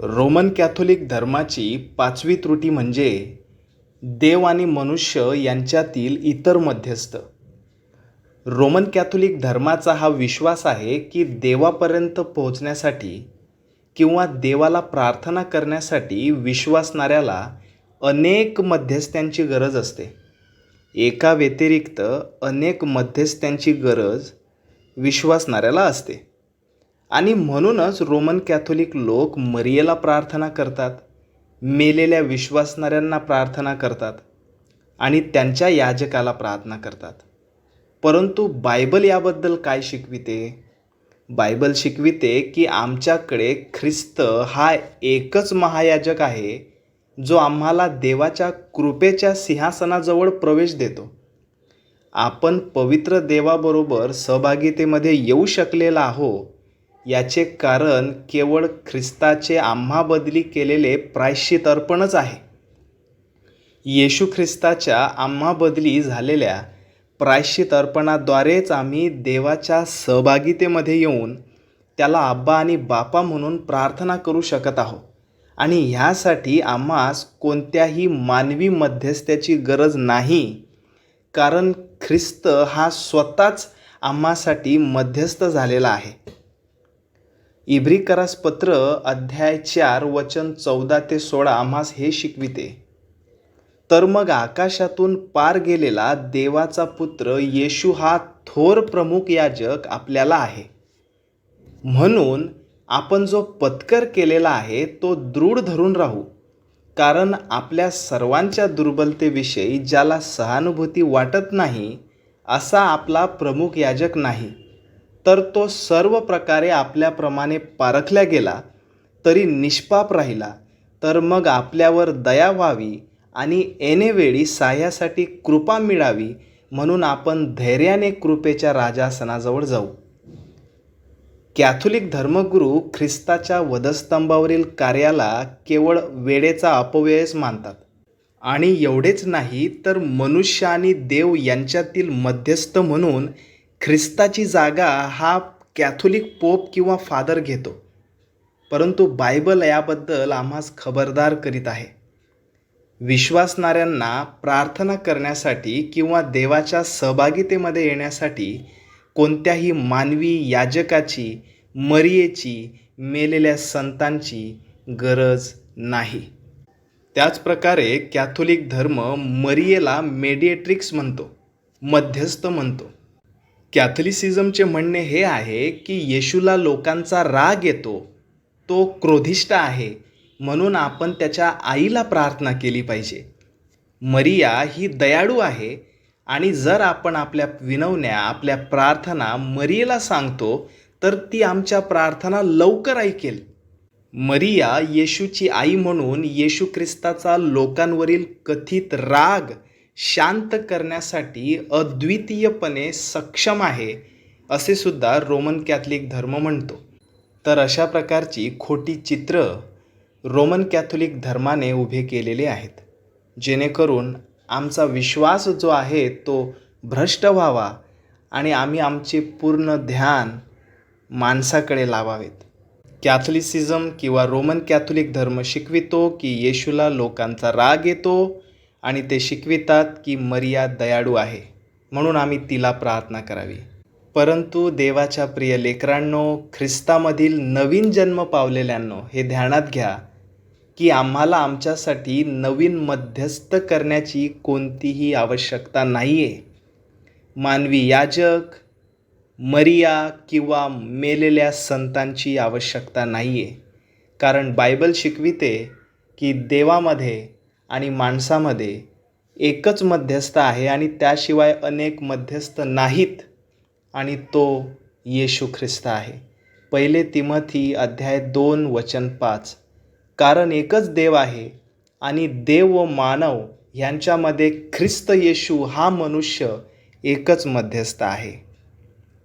Roman Catholic धर्माची पाचवी त्रुटी म्हणजे देव आणि मनुष्य यांच्यातील इतर मध्यस्थ. रोमन कॅथोलिक धर्माचा हा विश्वास आहे की देवापर्यंत पोहोचण्यासाठी किंवा देवाला प्रार्थना करण्यासाठी विश्वासणाऱ्याला अनेक मध्यस्थ्यांची गरज असते. एका व्यतिरिक्त अनेक मध्यस्थ्यांची गरज विश्वासणाऱ्याला असते. आणि म्हणूनच रोमन कॅथोलिक लोक मरियेला प्रार्थना करतात मेलेल्या विश्वासणाऱ्यांना प्रार्थना करतात आणि त्यांच्या याजकाला प्रार्थना करतात. परंतु बायबल याबद्दल काय शिकविते? बायबल शिकविते की आमच्याकडे ख्रिस्त हा एकच महायाजक आहे जो आम्हाला देवाच्या कृपेच्या सिंहासनाजवळ प्रवेश देतो. आपण पवित्र देवाबरोबर सहभागितेमध्ये येऊ शकलेला आहो याचे कारण केवळ ख्रिस्ताचे आम्हा बदली केलेले प्रायश्चित अर्पणच आहे. येशू ख्रिस्ताच्या आम्हा बदली झालेल्या प्रायश्चित अर्पणाद्वारेच आम्ही देवाच्या सहभागितेमध्ये येऊन त्याला आब्बा आणि बापा म्हणून प्रार्थना करू शकत आहोत आणि ह्यासाठी आम्हास कोणत्याही मानवी मध्यस्थ्याची गरज नाही कारण ख्रिस्त हा स्वतःच आम्हासाठी मध्यस्थ झालेला आहे. इब्रिकरास पत्र अध्याय चार वचन चौदा ते सोळा आम्हास हे शिकविते. तर मग आकाशातून पार गेलेला देवाचा पुत्र येशू हा थोर प्रमुख याजक आपल्याला आहे. म्हणून आपण जो पत्कर केलेला आहे तो दृढ धरून राहू. कारण आपल्या सर्वांच्या दुर्बलतेविषयी ज्याला सहानुभूती वाटत नाही असा आपला प्रमुख याजक नाही. तर तो सर्व प्रकारे आपल्याप्रमाणे पारखल्या गेला तरी निष्पाप राहिला. तर मग आपल्यावर दया व्हावी आणि येणेवेळी साह्यासाठी कृपा मिळावी म्हणून आपण धैर्याने कृपेच्या राजासनाजवळ जाऊ. कॅथोलिक धर्मगुरू ख्रिस्ताच्या वधस्तंभावरील कार्याला केवळ वेळेचा अपव्ययच मानतात. आणि एवढेच नाही तर मनुष्य आणि देव यांच्यातील मध्यस्थ म्हणून ख्रिस्ताची जागा हा कॅथोलिक पोप किंवा फादर घेतो. परंतु बायबल याबद्दल आम्हास खबरदार करीत आहे. विश्वासणाऱ्यांना प्रार्थना करण्यासाठी किंवा देवाच्या सहभागितेमध्ये येण्यासाठी कोणत्याही मानवी याजकाची मरियेची मेलेल्या संतांची गरज नाही. त्याचप्रकारे कॅथोलिक धर्म मरियेला मेडिएट्रिक्स म्हणतो मध्यस्थ म्हणतो. कॅथलिसिझमचे म्हणणे हे आहे की येशूला लोकांचा राग येतो तो क्रोधिष्ट आहे म्हणून आपण त्याच्या आईला प्रार्थना केली पाहिजे. मरिया ही दयाळू आहे आणि जर आपण आपल्या विनवण्या आपल्या प्रार्थना मरियेला सांगतो तर ती आमच्या प्रार्थना लवकर ऐकेल. मरिया येशूची आई म्हणून येशू ख्रिस्ताचा लोकांवरील कथित राग शांत करण्यासाठी अद्वितीयपणे सक्षम आहे असे सुद्धा रोमन कॅथलिक धर्म म्हणतो. तर अशा प्रकारची खोटी चित्र रोमन कॅथोलिक धर्माने उभे केलेले आहेत. जेणेकरून आमचा विश्वास जो आहे तो भ्रष्ट व्हावा आणि आम्ही आमचे पूर्ण ध्यान माणसाकडे लावावेत. कॅथलिसिझम किंवा रोमन कॅथोलिक धर्म शिकवितो की येशूला लोकांचा राग येतो आणि ते शिकवितात की मरिया दयाळू आहे म्हणून आम्ही तिला प्रार्थना करावी. परंतु देवाच्या प्रिय लेकरांनो ख्रिस्तामधील नवीन जन्म पावलेल्यांनो हे ध्यानात घ्या की आम्हाला आमच्यासाठी नवीन मध्यस्थ करण्याची कोणतीही आवश्यकता नाही आहे मानवी याजक मरिया किंवा मेलेल्या संतांची आवश्यकता नाही आहे कारण बायबल शिकविते की देवामध्ये आणि माणसामध्ये एकच मध्यस्थ आहे आणि त्याशिवाय अनेक मध्यस्थ नाहीत आणि तो येशू ख्रिस्त आहे. पहिले तिमथी अध्याय दोन वचन पाच. कारण एकच देव आहे आणि देव व मानव ह्यांच्यामध्ये ख्रिस्त येशू हा मनुष्य एकच मध्यस्थ आहे.